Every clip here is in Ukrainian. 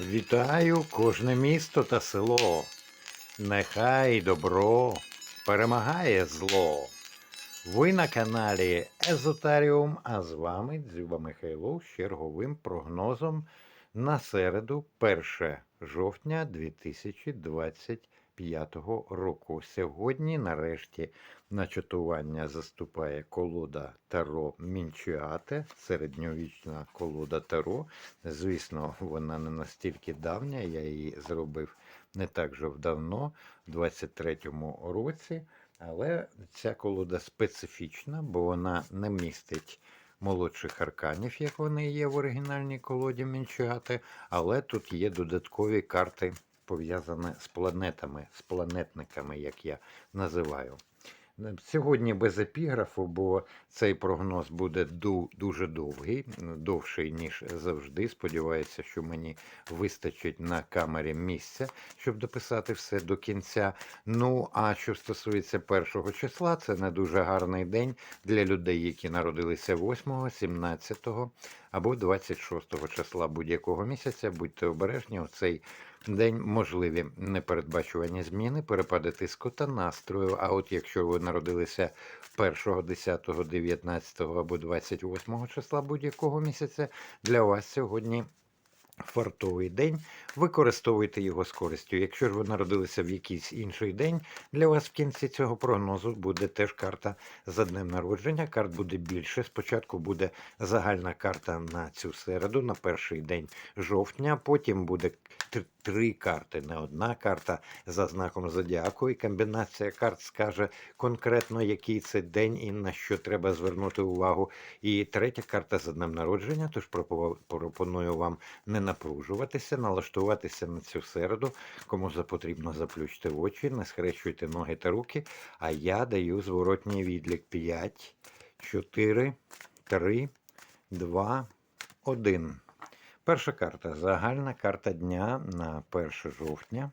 Вітаю кожне місто та село. Нехай добро перемагає зло. Ви на каналі Езотаріум, а з вами Дзюба Михайло з черговим прогнозом на середу, 1 жовтня 2025 року. Сьогодні, нарешті, на чатування заступає колода Таро Мінчіате, середньовічна колода Таро. Звісно, вона не настільки давня, я її зробив не так же давно, в 23-му році. Але ця колода специфічна, бо вона не містить молодших арканів, як вони є в оригінальній колоді Мінчіати, але тут є додаткові карти, пов'язані з планетами, з планетниками, як я називаю. Сьогодні без епіграфу, бо цей прогноз буде дуже довгий, довший, ніж завжди. Сподіваюся, що мені вистачить на камері місця, щоб дописати все до кінця. Ну, а що стосується першого числа, це не дуже гарний день для людей, які народилися 8, 17 або 26 числа будь-якого місяця. Будьте обережні, у цей день можливі непередбачувані зміни, перепади тиску та настрою. А от якщо ви народилися 1, 10, 19 або 28 числа будь-якого місяця, для вас сьогодні фартовий день. Використовуйте його з користю. Якщо ж ви народилися в якийсь інший день, для вас в кінці цього прогнозу буде теж карта за днем народження. Карт буде більше. Спочатку буде загальна карта на цю середу, на перший день жовтня. Потім буде три карти, не одна карта за знаком зодіаку. І комбінація карт скаже конкретно, який це день і на що треба звернути увагу. І третя карта за днем народження. Тож пропоную вам не напружуватися, налаштуватися на цю середу. Кому потрібно заплющте очі, не схрещуйте ноги та руки. А я даю зворотній відлік 5, 4, 3, 2, 1. Перша карта загальна карта дня на 1 жовтня.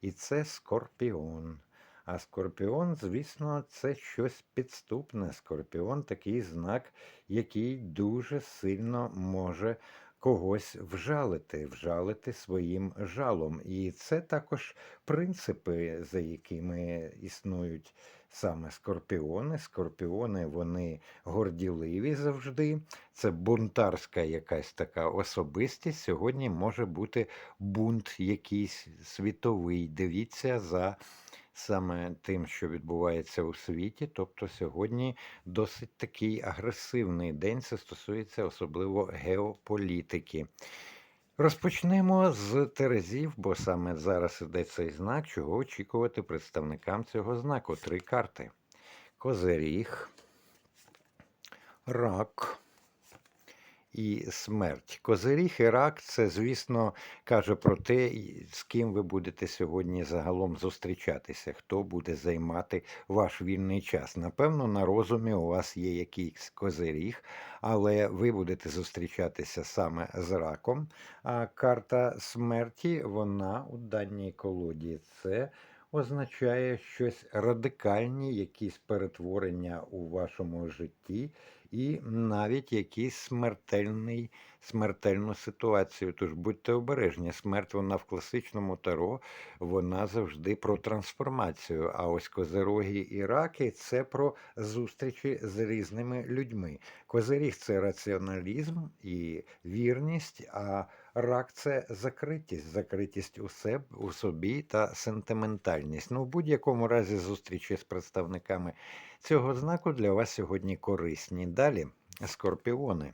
І це Скорпіон. А Скорпіон, звісно, це щось підступне. Скорпіон такий знак, який дуже сильно може когось вжалити, вжалити своїм жалом. І це також принципи, за якими існують саме скорпіони. Скорпіони вони горділиві завжди. Це бунтарська якась така особистість. Сьогодні може бути бунт якийсь світовий. Дивіться за саме тим, що відбувається у світі. Тобто сьогодні досить такий агресивний день. Це стосується особливо геополітики. Розпочнемо з Терезів, бо саме зараз іде цей знак, чого очікувати представникам цього знаку. Три карти: Козиріг, Рак і смерть. Козиріг і рак це, звісно, каже про те, з ким ви будете сьогодні загалом зустрічатися, хто буде займати ваш вільний час. Напевно, на розумі у вас є якийсь козиріг, але ви будете зустрічатися саме з раком. А карта смерті, вона у даній колоді це. Означає щось радикальні, якісь перетворення у вашому житті, і навіть якийсь смертельний, смертельну ситуацію. Тож будьте обережні, смерть вона в класичному таро, вона завжди про трансформацію. А ось козироги і раки це про зустрічі з різними людьми. Козиріг це раціоналізм і вірність. а Рак це закритість, закритість у себе, у собі та сентиментальність. Ну, в будь-якому разі зустрічі з представниками цього знаку для вас сьогодні корисні. Далі скорпіони.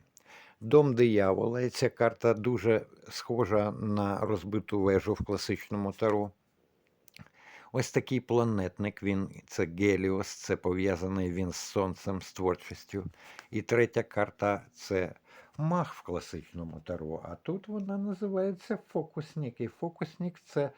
Дом диявола. І ця карта дуже схожа на розбиту вежу в класичному таро. Ось такий планетник, він це Геліос, це пов'язаний він з сонцем, з творчістю. І третя карта це мах в класичному таро. А тут вона називається фокусник. І фокусник це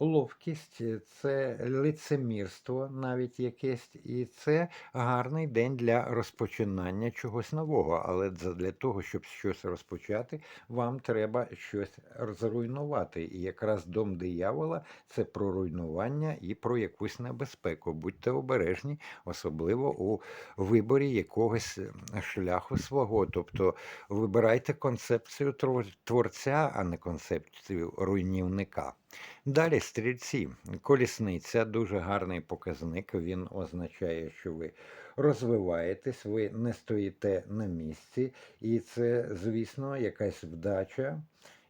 ловкість, це лицемірство навіть якесь, і це гарний день для розпочинання чогось нового. Але для того, щоб щось розпочати, вам треба щось зруйнувати. І якраз дом диявола це про руйнування і про якусь небезпеку. Будьте обережні, особливо у виборі якогось е, шляху свого. Тобто вибирайте концепцію твор- творця, а не концепцію руйнівника. Далі стрільці. Колісниця дуже гарний показник. Він означає, що ви розвиваєтесь, ви не стоїте на місці, і це, звісно, якась вдача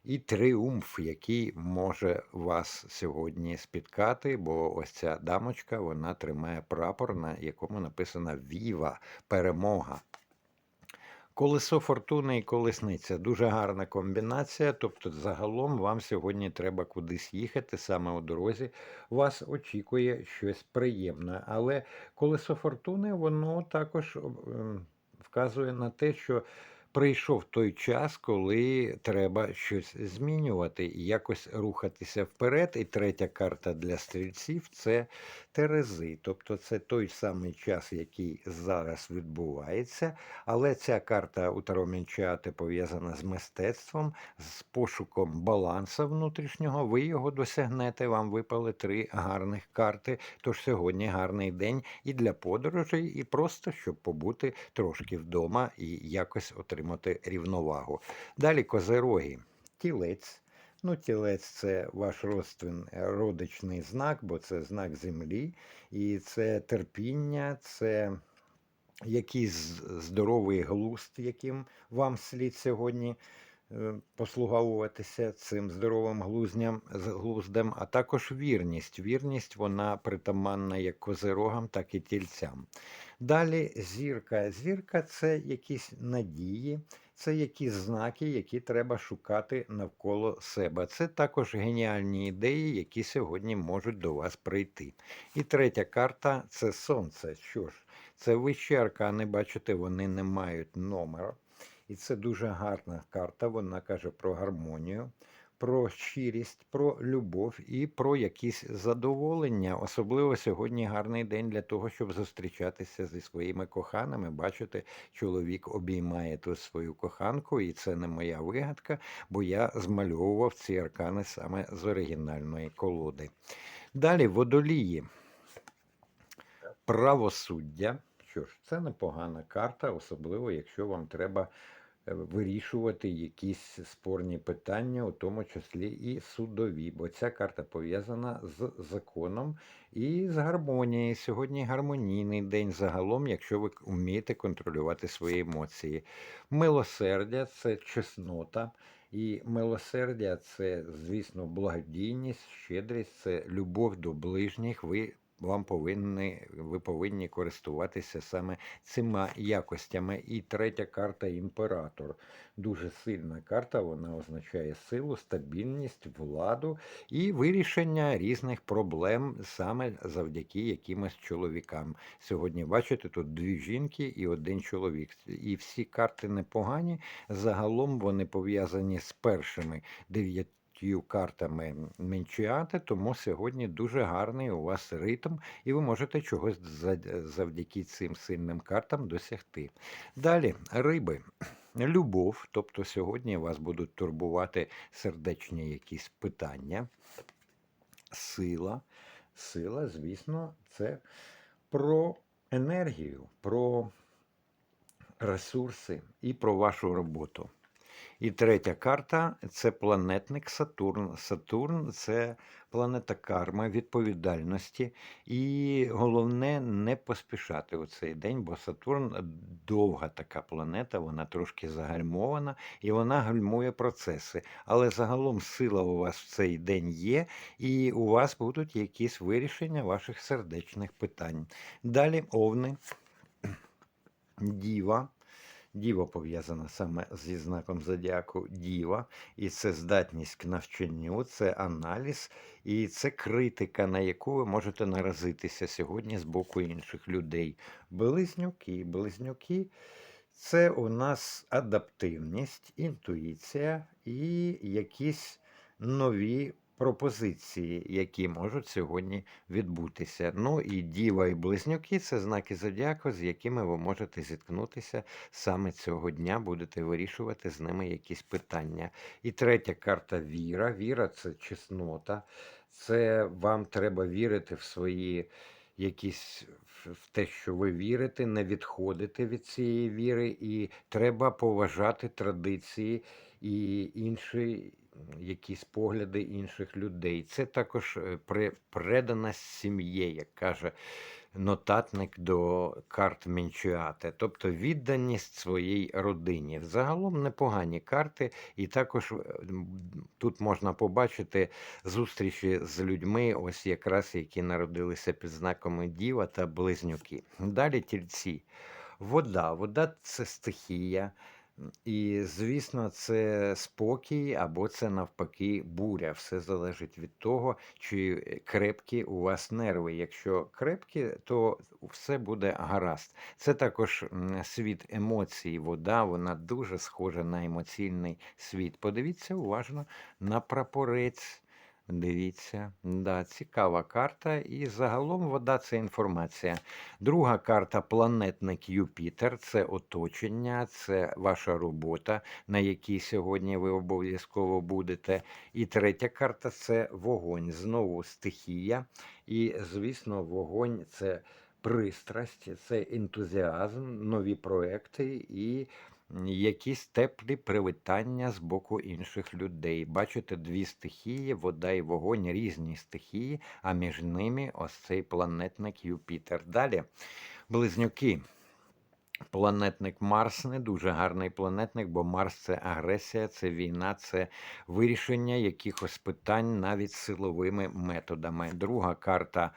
і тріумф, який може вас сьогодні спіткати, бо ось ця дамочка вона тримає прапор, на якому написано Віва перемога. Колесо фортуни і колесниця дуже гарна комбінація. Тобто, загалом вам сьогодні треба кудись їхати, саме у дорозі вас очікує щось приємне. Але колесо фортуни воно також ем, вказує на те, що прийшов той час, коли треба щось змінювати і якось рухатися вперед. І третя карта для стрільців це Терези. Тобто це той самий час, який зараз відбувається. Але ця карта у Таро пов'язана з мистецтвом, з пошуком балансу внутрішнього. Ви його досягнете. Вам випали три гарних карти. Тож сьогодні гарний день і для подорожей, і просто щоб побути трошки вдома і якось отримати рівновагу. Далі козероги. Тілець. Ну, тілець це ваш родствен, родичний знак, бо це знак землі, і це терпіння, це якийсь здоровий глуст, яким вам слід сьогодні послуговуватися цим здоровим глуздям, глуздем, а також вірність. Вірність вона притаманна як козирогам, так і тільцям. Далі зірка. Зірка це якісь надії, це якісь знаки, які треба шукати навколо себе. Це також геніальні ідеї, які сьогодні можуть до вас прийти. І третя карта це сонце. Що ж, це вищі аркани, бачите, вони не мають номера. І це дуже гарна карта. Вона каже про гармонію, про щирість, про любов і про якісь задоволення. Особливо сьогодні гарний день для того, щоб зустрічатися зі своїми коханими. Бачите, чоловік обіймає тут свою коханку, і це не моя вигадка, бо я змальовував ці аркани саме з оригінальної колоди. Далі водолії. Правосуддя. Що ж, це непогана карта, особливо якщо вам треба вирішувати якісь спорні питання, у тому числі і судові, бо ця карта пов'язана з законом і з гармонією. Сьогодні гармонійний день загалом, якщо ви вмієте контролювати свої емоції. Милосердя це чеснота. І милосердя це, звісно, благодійність, щедрість, це любов до ближніх. Ви вам повинні, ви повинні користуватися саме цими якостями. І третя карта імператор. Дуже сильна карта, вона означає силу, стабільність, владу і вирішення різних проблем саме завдяки якимось чоловікам. Сьогодні бачите, тут дві жінки і один чоловік. І всі карти непогані. Загалом вони пов'язані з першими дев'ятью картами Менчіати, тому сьогодні дуже гарний у вас ритм, і ви можете чогось завдяки цим сильним картам досягти. Далі, риби. Любов, тобто сьогодні вас будуть турбувати сердечні якісь питання. Сила. Сила, звісно, це про енергію, про ресурси і про вашу роботу. І третя карта це планетник Сатурн. Сатурн це планета карми, відповідальності. І головне не поспішати у цей день, бо Сатурн довга така планета, вона трошки загальмована і вона гальмує процеси. Але загалом сила у вас в цей день є, і у вас будуть якісь вирішення ваших сердечних питань. Далі овни, діва. Діва пов'язана саме зі знаком зодіаку Діва, і це здатність к навчанню, це аналіз, і це критика, на яку ви можете наразитися сьогодні з боку інших людей. Близнюки, близнюки це у нас адаптивність, інтуїція і якісь нові пропозиції, які можуть сьогодні відбутися. Ну і діва і близнюки це знаки зодіаку, з якими ви можете зіткнутися саме цього дня, будете вирішувати з ними якісь питання. І третя карта віра. Віра це чеснота, це вам треба вірити в свої якісь в те, що ви вірите, не відходити від цієї віри, і треба поважати традиції і інші якісь погляди інших людей. Це також е, преданість сім'ї, як каже нотатник до карт Менчуате, тобто відданість своїй родині. Загалом непогані карти, і також е, тут можна побачити зустрічі з людьми, ось якраз які народилися під знаками Діва та Близнюки. Далі тільці. Вода. Вода це стихія. І, звісно, це спокій або це навпаки буря. Все залежить від того, чи крепкі у вас нерви. Якщо крепкі, то все буде гаразд. Це також світ емоцій. Вода, вона дуже схожа на емоційний світ. Подивіться уважно на прапорець. Дивіться, да, цікава карта. І загалом вода це інформація. Друга карта планетник Юпітер це оточення, це ваша робота, на якій сьогодні ви обов'язково будете. І третя карта це вогонь. Знову стихія. І, звісно, вогонь це пристрасть, це ентузіазм, нові проекти і якісь теплі привітання з боку інших людей. Бачите, дві стихії, вода і вогонь, різні стихії, а між ними ось цей планетник Юпітер. Далі близнюки. Планетник Марс не дуже гарний планетник, бо Марс це агресія, це війна, це вирішення якихось питань навіть силовими методами. Друга карта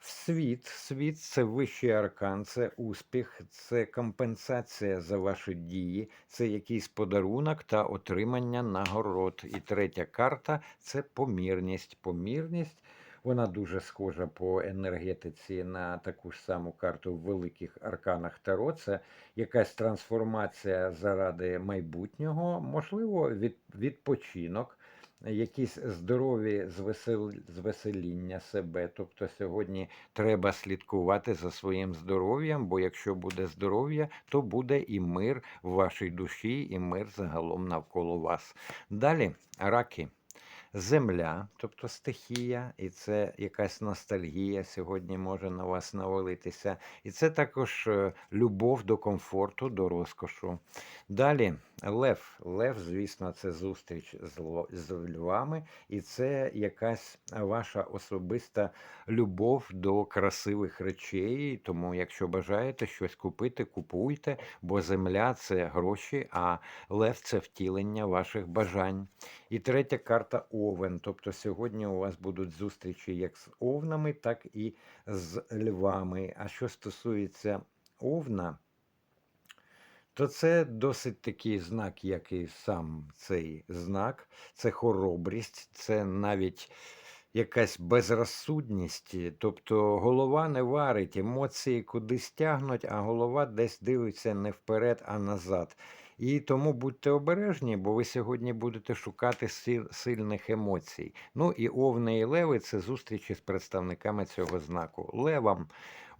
світ. Світ це вищий аркан, це успіх, це компенсація за ваші дії, це якийсь подарунок та отримання нагород. І третя карта це помірність. Помірність. Вона дуже схожа по енергетиці на таку ж саму карту в великих арканах Таро. Це якась трансформація заради майбутнього, можливо, від, відпочинок, якісь здорові звесеління себе. Тобто сьогодні треба слідкувати за своїм здоров'ям, бо якщо буде здоров'я, то буде і мир в вашій душі, і мир загалом навколо вас. Далі раки. Земля, тобто стихія, і це якась ностальгія сьогодні може на вас навалитися. І це також е, любов до комфорту, до розкошу. Далі лев. Лев, звісно, це зустріч з, львами, і це якась ваша особиста любов до красивих речей. Тому, якщо бажаєте щось купити, купуйте, бо земля це гроші, а лев це втілення ваших бажань. І третя карта Овен. Тобто сьогодні у вас будуть зустрічі як з овнами, так і з львами. А що стосується овна, то це досить такий знак, як і сам цей знак. Це хоробрість, це навіть якась безрозсудність. Тобто голова не варить, емоції кудись тягнуть, а голова десь дивиться не вперед, а назад. І тому будьте обережні, бо ви сьогодні будете шукати сил- сильних емоцій. Ну і овни і леви це зустрічі з представниками цього знаку. Левам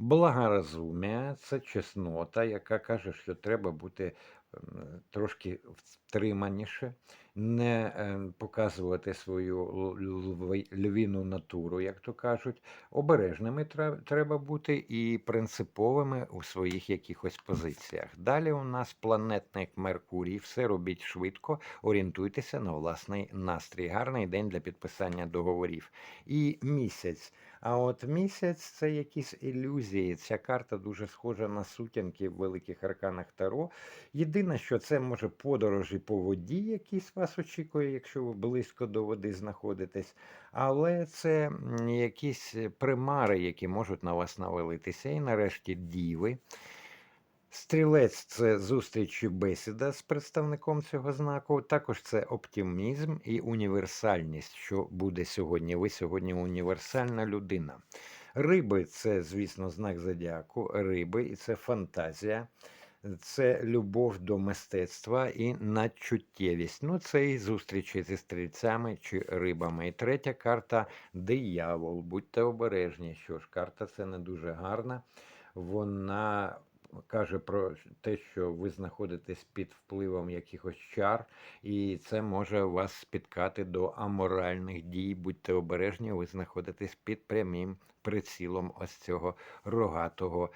благорозумія це чеснота, яка каже, що треба бути ем, трошки втриманіше, не е, показувати свою львіну натуру, як то кажуть. Обережними треба бути і принциповими у своїх якихось позиціях. Далі у нас планетник Меркурій. Все робіть швидко, орієнтуйтеся на власний настрій. Гарний день для підписання договорів. І місяць. А от місяць це якісь ілюзії. Ця карта дуже схожа на сутінки в великих арканах Таро. Єдине, що це може подорожі по воді, якісь вас очікує, якщо ви близько до води знаходитесь. Але це якісь примари, які можуть на вас навалитися. І нарешті діви. Стрілець це зустріч і бесіда з представником цього знаку. Також це оптимізм і універсальність, що буде сьогодні. Ви сьогодні універсальна людина. Риби це, звісно, знак зодіаку, риби, і це фантазія. це любов до мистецтва і надчуттєвість. Ну, це і зустрічі зі стрільцями чи рибами. І третя карта диявол. Будьте обережні. Що ж, карта це не дуже гарна. Вона каже про те, що ви знаходитесь під впливом якихось чар, і це може вас спіткати до аморальних дій. Будьте обережні, ви знаходитесь під прямим прицілом ось цього рогатого.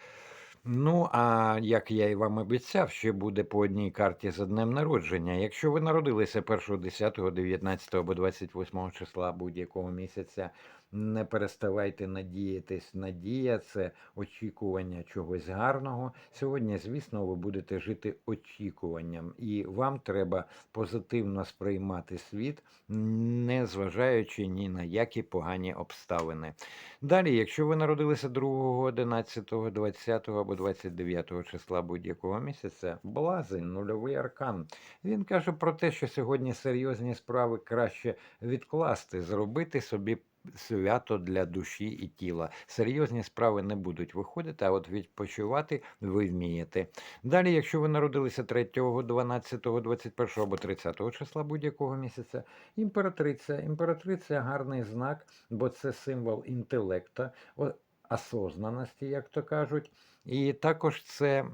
Ну, а як я і вам обіцяв, ще буде по одній карті за днем народження. Якщо ви народилися 1, 10, 19 або 28 числа будь-якого місяця, не переставайте надіятись. Надія це очікування чогось гарного. Сьогодні, звісно, ви будете жити очікуванням, і вам треба позитивно сприймати світ, не зважаючи ні на які погані обставини. Далі, якщо ви народилися 2, 11, 20 або 29 числа будь-якого місяця, блазень, нульовий аркан. Він каже про те, що сьогодні серйозні справи краще відкласти, зробити собі свято для душі і тіла. Серйозні справи не будуть виходити, а от відпочивати ви вмієте. Далі, якщо ви народилися 3, 12, 21 або 30 числа будь-якого місяця, імператриця. Імператриця гарний знак, бо це символ інтелекта, осознаності, як то кажуть. І також це.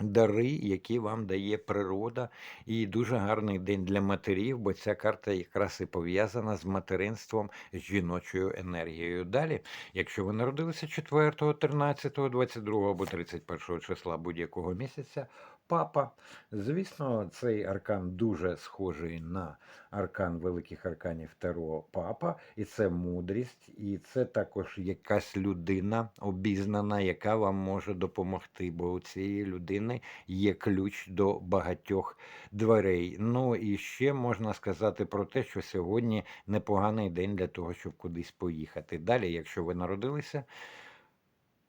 Дари, які вам дає природа, і дуже гарний день для матерів, бо ця карта якраз і пов'язана з материнством, з жіночою енергією. Далі, якщо ви народилися 4, 13, 22 або 31 числа будь-якого місяця, папа. Звісно, цей аркан дуже схожий на аркан великих арканів Таро папа, і це мудрість, і це також якась людина обізнана, яка вам може допомогти, бо у цієї людини є ключ до багатьох дверей. Ну і ще можна сказати про те, що сьогодні непоганий день для того, щоб кудись поїхати. Далі, якщо ви народилися.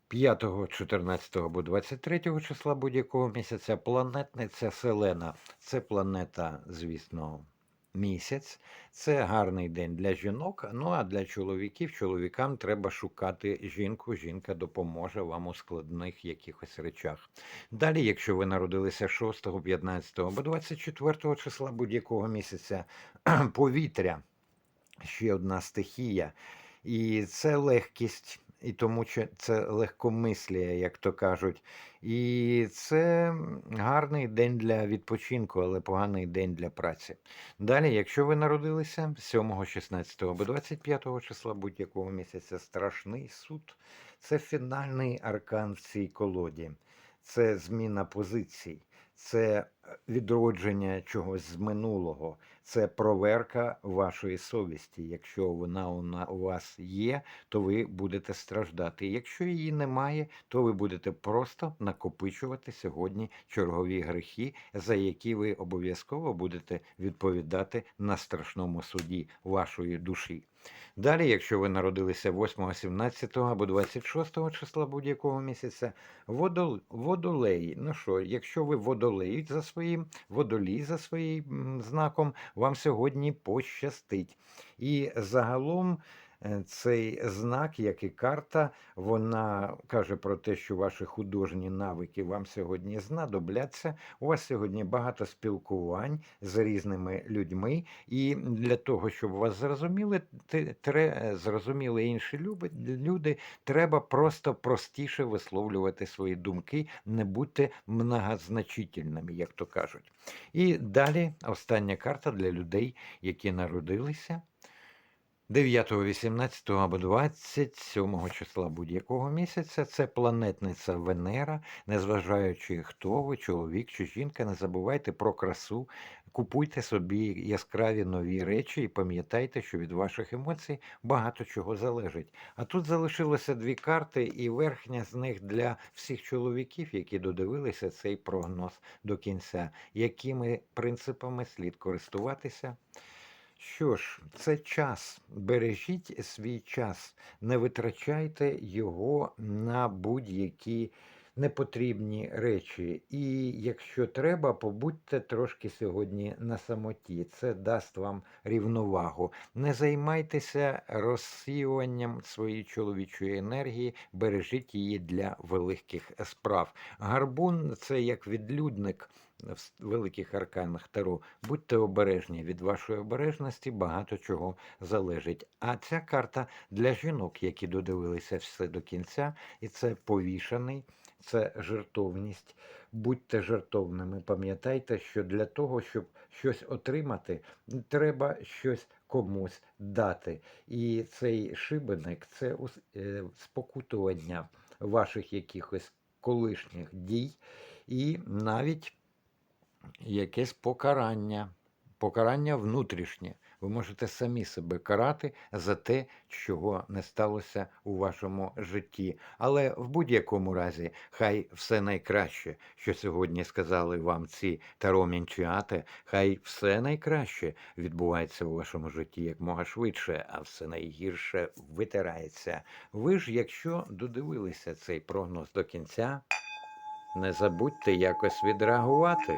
5, 14 або 23 числа будь-якого місяця планетниця Селена. Це планета, звісно, місяць. Це гарний день для жінок. Ну а для чоловіків, чоловікам треба шукати жінку. Жінка допоможе вам у складних якихось речах. Далі, якщо ви народилися 6, 15 або 24 числа будь-якого місяця, повітря ще одна стихія. І це легкість, і тому що це легкомислія, як то кажуть. І це гарний день для відпочинку, але поганий день для праці. Далі, якщо ви народилися 7, 16 або 25 числа будь-якого місяця, страшний суд. Це фінальний аркан в цій колоді. Це зміна позицій, це відродження чогось з минулого, це проверка вашої совісті. Якщо вона у вас є, то ви будете страждати. Якщо її немає, то ви будете просто накопичувати сьогодні чергові грехи, за які ви обов'язково будете відповідати на страшному суді вашої душі. Далі, якщо ви народилися 8, 17 або 26 числа будь-якого місяця, водол, водолей. Ну що, якщо ви водолей за своїм, водолій за своїм знаком, вам сьогодні пощастить. І загалом цей знак, як і карта, вона каже про те, що ваші художні навики вам сьогодні знадобляться. У вас сьогодні багато спілкувань з різними людьми, і для того, щоб вас зрозуміли, тре, зрозуміли інші люди, треба просто простіше висловлювати свої думки, не будьте многозначительними, як то кажуть. І далі остання карта для людей, які народилися 9, 18 або 27 числа будь-якого місяця це планетниця Венера, незважаючи хто ви, чоловік чи жінка, не забувайте про красу, купуйте собі яскраві нові речі і пам'ятайте, що від ваших емоцій багато чого залежить. А тут залишилося дві карти, і верхня з них для всіх чоловіків, які додивилися цей прогноз до кінця, якими принципами слід користуватися. Що ж, це час. Бережіть свій час, не витрачайте його на будь-які непотрібні речі. І якщо треба, побудьте трошки сьогодні на самоті. Це дасть вам рівновагу. Не займайтеся розсіюванням своєї чоловічої енергії, бережіть її для великих справ. Гарбун це як відлюдник в великих арканах Таро. Будьте обережні від вашої обережності, багато чого залежить. А ця карта для жінок, які додивилися все до кінця, і це повішаний, це жертовність. Будьте жертовними. Пам'ятайте, що для того, щоб щось отримати, треба щось комусь дати. І цей шибеник це е, спокутування ваших якихось колишніх дій, і навіть якесь покарання, покарання внутрішнє. Ви можете самі себе карати за те, чого не сталося у вашому житті. Але в будь-якому разі, хай все найкраще, що сьогодні сказали вам ці таромінчіати, хай все найкраще відбувається у вашому житті якмога швидше, а все найгірше витирається. Ви ж, якщо додивилися цей прогноз до кінця, не забудьте якось відреагувати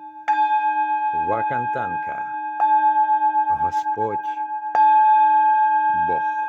Вакантанка Господь Бог.